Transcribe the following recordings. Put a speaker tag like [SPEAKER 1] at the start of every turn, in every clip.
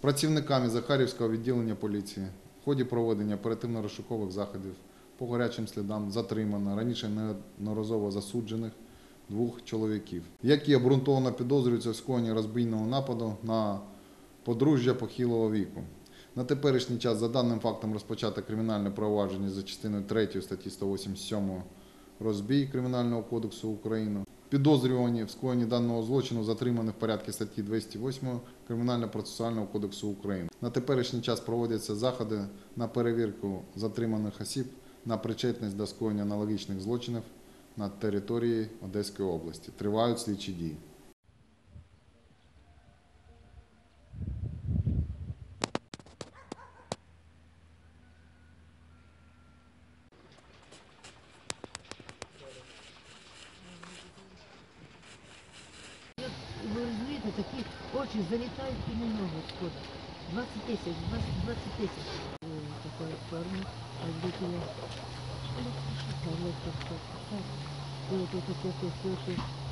[SPEAKER 1] Працівниками Захарівського відділення поліції в ході проведення оперативно-розшукових заходів по гарячим слідам затримано раніше неодноразово засуджених двох чоловіків, які обґрунтовано підозрюються в скоєнні розбійного нападу на подружжя похилого віку. На теперішній час за даним фактом розпочато кримінальне провадження за частиною 3 статті 187 розбій Кримінального кодексу України. Підозрювані в скоєнні даного злочину затримані в порядку статті 208 Кримінально-процесуального кодексу України. На теперішній час проводяться заходи на перевірку затриманих осіб на причетність до скоєння аналогічних злочинів на території Одеської області. Тривають слідчі дії.
[SPEAKER 2] такі очі залітають і на нього схода. 20 тисяч, 20, 20 тисяч. Е, Така форма, а діти я. Електричка, електричка. Так. Е,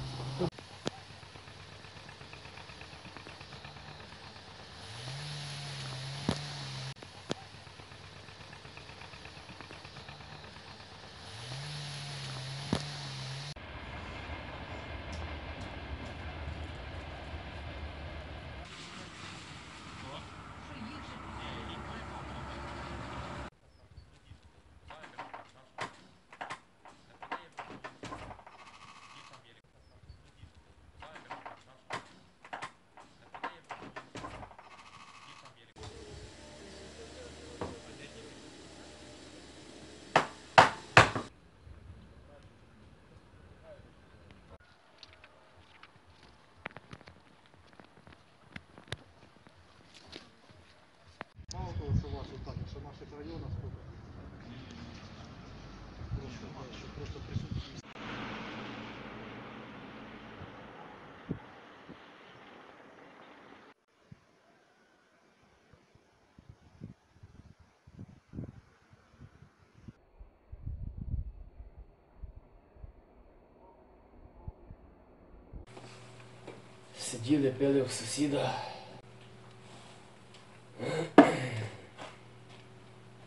[SPEAKER 3] Сиділи, пили в сусіда.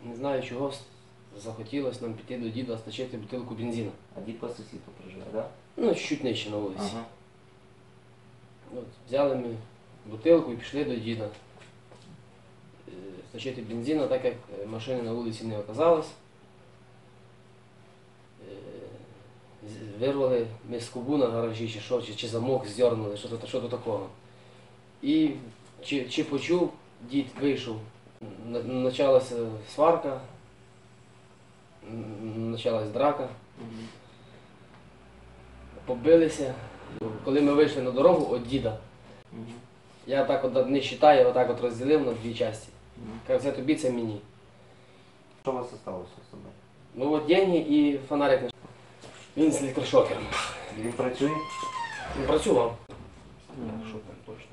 [SPEAKER 3] Не знаю чого захотілося нам піти до діда стачити бутилку бензину.
[SPEAKER 4] А дід по сусідку проживе, так? Да?
[SPEAKER 3] Ну, чуть нижче на вулиці.
[SPEAKER 4] Ага.
[SPEAKER 3] От, взяли ми бутилку і пішли до діда. Е, Стачити бензину, так як е, машини на вулиці не оказалось. Е, з- Вирвали ми скобу на гаражі, чи що, чи, чи замок здернули, що то, що то такого. І чи, чи почув, дід вийшов. Почалася сварка, почалась драка побилися. Коли ми вийшли на дорогу від діда, я так от не вважаю, отак от розділив на дві частини. Кажу, це тобі, це мені.
[SPEAKER 4] Що у вас залишилося з собою?
[SPEAKER 3] Ну от деньги і фонарик. Він з електрошокером.
[SPEAKER 4] Він працює?
[SPEAKER 3] Він працював.
[SPEAKER 4] Мгм.
[SPEAKER 3] Шокер, точно.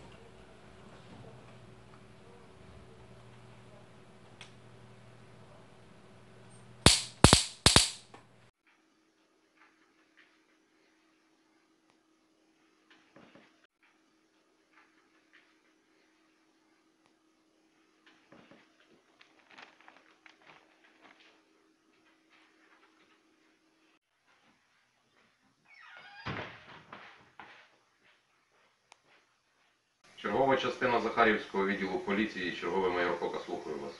[SPEAKER 5] Чергова частина Захарівського відділу поліції, черговий майор Кока, слухаю вас.